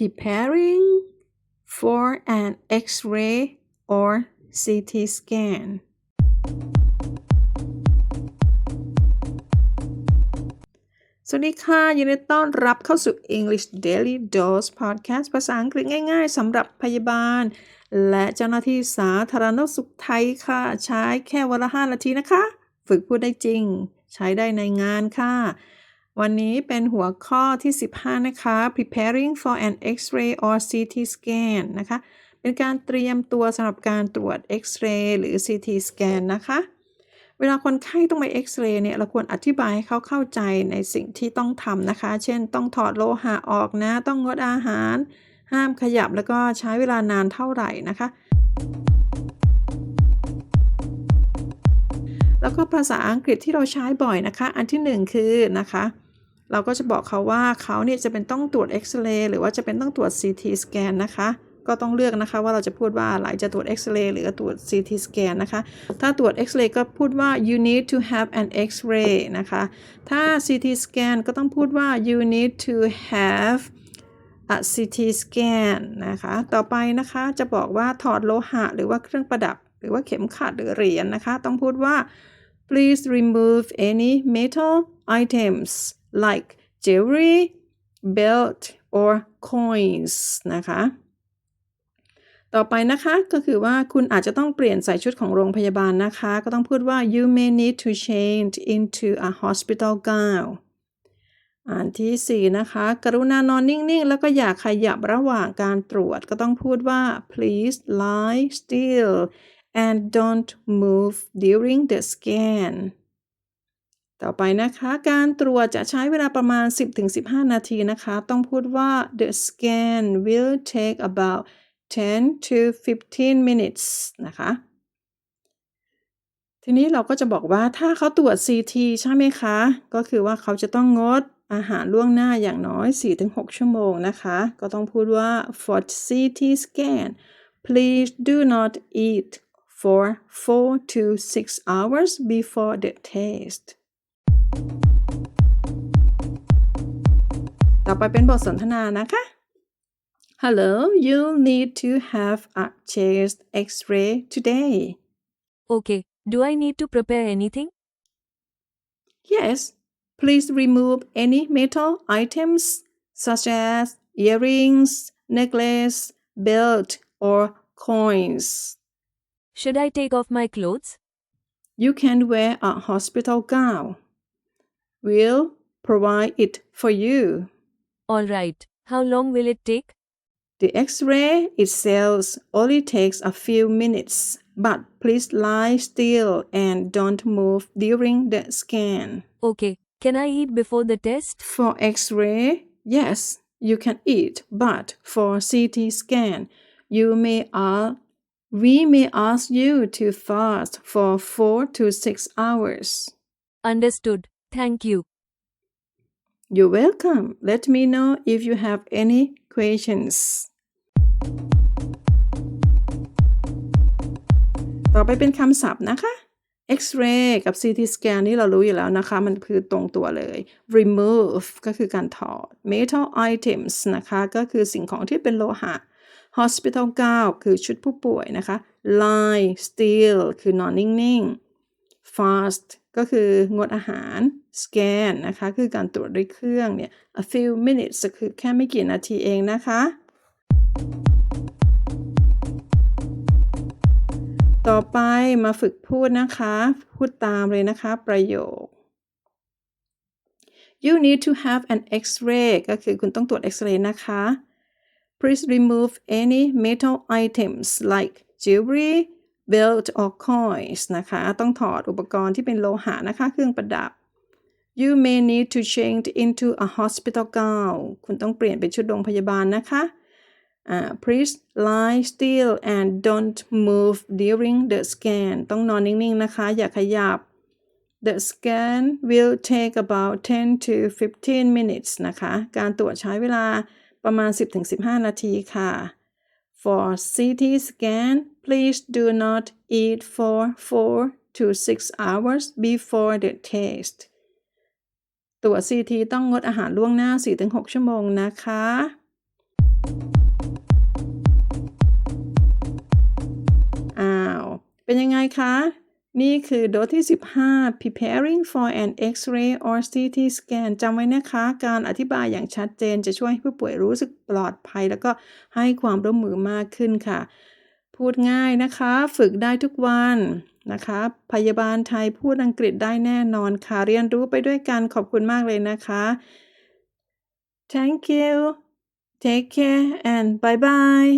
preparing for an X-ray or CT scan สวัสดีค่ะยินดีต้อนรับเข้าสู่ English Daily Dose Podcast ภาษาอังกฤษง่ายๆสำหรับพยาบาล และเจ้าหน้าที่สาธารณสุขไทยค่ะ ใช้แค่วันละ5นาทีนะคะ ฝึกพูดได้จริง ใช้ได้ในงานค่ะ วันนี้เป็นหัวข้อที่ 15 นะคะ preparing for an X-ray or CT scan นะคะ เป็นการเตรียมตัวสำหรับการตรวจ X-ray หรือ CT scan นะคะ เวลาคนไข้ต้องไปเอ็กซเรย์เนี่ย เราควรอธิบายให้เขาเข้าใจในสิ่งที่ต้องทำนะคะ เช่น ต้องถอดโลหะออกนะ ต้องงดอาหาร ห้ามขยับแล้วก็ใช้เวลานานเท่าไหร่นะคะแล้วก็ภาษาอังกฤษที่เราใช้บ่อยนะคะ อันที่หนึ่งคือนะคะ เราก็จะบอกเขาว่าเขาเนี่ยจะเป็นต้องตรวจเอ็กซเรย์หรือว่าจะเป็นต้องตรวจ CT สแกนนะคะ ก็ต้องเลือกนะคะว่าเราจะพูดว่าอะไรจะตรวจเอ็กซเรย์หรือตรวจ CT สแกนนะคะ ถ้าตรวจเอ็กซเรย์ก็พูดว่า you need to have an X-ray นะคะ ถ้า CT สแกนก็ต้องพูดว่า you need to have a CT scan นะคะ ต่อไปนะคะจะบอกว่าถอดโลหะหรือว่าเครื่องประดับ หรือว่าเข็มขัดหรือเหรียญนะคะ ต้องพูดว่า please remove any metal items like jewelry belt or coins นะคะ ต่อไปนะคะก็คือว่าคุณอาจจะต้องเปลี่ยนใส่ชุดของโรงพยาบาลนะคะ ก็ต้องพูดว่า you may need to change into a hospital gown อันที่ 4 นะคะ กรุณานอนนิ่ง ๆ แล้วก็อย่าขยับระหว่างการตรวจ ก็ต้องพูดว่า please lie still and don't move during the scan ต่อไปนะคะ การตรวจจะใช้เวลาประมาณ 10-15 นาทีนะคะ ต้องพูดว่า the scan will take about 10 to 15 minutes นะคะ ทีนี้เราก็จะบอกว่าถ้าเขาตรวจ CT ใช่ไหมคะ ก็คือว่าเขาจะต้องงดอาหารล่วงหน้าอย่างน้อย 4-6 ชั่วโมงนะคะ ก็ต้องพูดว่า for CT scan please do not eat for 4 to 6 hours before the test ต่อไปเป็นบทสนทนานะคะ Hello you need to have a chest x-ray today Okay. Do I need to prepare anything? Yes please remove any metal items such as earrings necklace belt or coins Should I take off my clothes? You can wear a hospital gown. We'll provide it for you. All right. How long will it take? The x ray itself only takes a few minutes, but please lie still and don't move during the scan. Okay. Can I eat before the test? For x ray, yes, you can eat, but for CT scan, you may uh, we may ask you to fast for 4 to 6 hours. Understood. Thank you. You're welcome. Let me know if you have any questions. ต่อไปเป็นคำศัพท์นะคะ X-ray กับ CT scan นี่เรารู้อยู่แล้วนะคะ มันคือตรงตัวเลย remove ก็คือการถอด metal items นะคะ ก็คือสิ่งของที่เป็นโลหะ hospital gown คือชุดผู้ป่วยนะคะ lie still คือนอนนิ่งๆ fast ก็คืองดอาหาร scan นะคะ คือการตรวจด้วยเครื่องเนี่ย a few minutes คือแค่ไม่กี่นาทีเองนะคะ ต่อไปมาฝึกพูดนะคะ พูดตามเลยนะคะประโยค you need to have an x-ray ก็คือคุณต้องตรวจ x-ray นะคะ please remove any metal items like jewelry belt or coins นะคะ ต้องถอดอุปกรณ์ที่เป็นโลหะนะคะ เครื่องประดับ you may need to change into a hospital gown คุณต้องเปลี่ยนเป็นชุดโรงพยาบาลนะคะ Uh, please lie still and don't move during the scan ต้องนอนนิ่งๆนะคะ อย่าขยับ The scan will take about 10 to 15 minutes นะคะ การตรวจใช้เวลา ประมาณ 10-15 นาทีค่ะ For CT scan please do not eat for 4 to 6 hours before the test ตรวจ CT ต้องงดอาหารล่วงหน้า 4-6 ชั่วโมงนะคะ อ้าว เป็นยังไงคะ นี่คือโดสที่ 15 preparing for an X-ray or CT scan จำไว้นะคะ การอธิบายอย่างชัดเจนจะช่วยให้ผู้ป่วยรู้สึกปลอดภัย แล้วก็ให้ความร่วมมือมากขึ้นค่ะ พูดง่ายนะคะ ฝึกได้ทุกวันนะคะ พยาบาลไทยพูดอังกฤษได้แน่นอนค่ะ เรียนรู้ไปด้วยกันขอบคุณมากเลยนะคะ Thank you Take care and bye bye